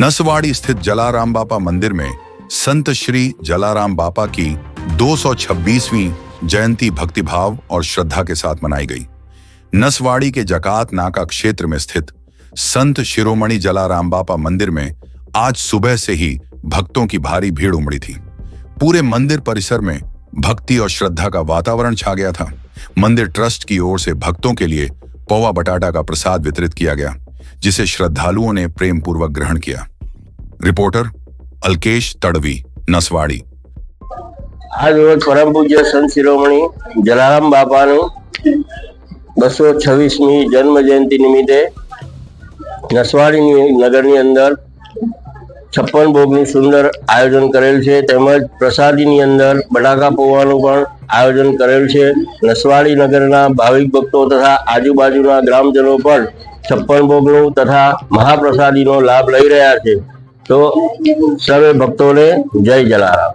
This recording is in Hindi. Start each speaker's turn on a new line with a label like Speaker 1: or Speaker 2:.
Speaker 1: नसवाड़ी स्थित जलाराम बापा मंदिर में संत श्री जलाराम बापा की 226वीं जयंती भक्तिभाव और श्रद्धा के साथ मनाई गई। नसवाड़ी के जकात नाका क्षेत्र में स्थित संत शिरोमणि जलाराम बापा मंदिर में आज सुबह से ही भक्तों की भारी भीड़ उमड़ी थी। पूरे मंदिर परिसर में भक्ति और श्रद्धा का वातावरण छा गया था। मंदिर ट्रस्ट की ओर से भक्तों के लिए पौवा बटाटा का प्रसाद वितरित किया गया, जिसे श्रद्धालुओं ने प्रेम पूर्वक ग्रहण किया। રિપોર્ટર અલ્કેશ તડવી નસવાડી
Speaker 2: આજ રોજ પરમ પૂજ્ય સંત શિરોમણી જલારામ બાપાનું બસો છવ્વીસમી જન્મ જયંતિ નિમિત્તે નસવાડી નગરની અંદર છપ્પન ભોગનું સુંદર આયોજન કરેલ છે. તેમજ પ્રસાદીની અંદર બટાકા પૌવાનું પણ આયોજન કરેલ છે. નસવાડી નગરના ભાવિક ભક્તો તથા આજુબાજુના ગ્રામજનો પણ છપ્પન ભોગનું તથા મહાપ્રસાદીનો લાભ લઈ રહ્યા છે. तो सभी भक्तों ने जय जलाराम।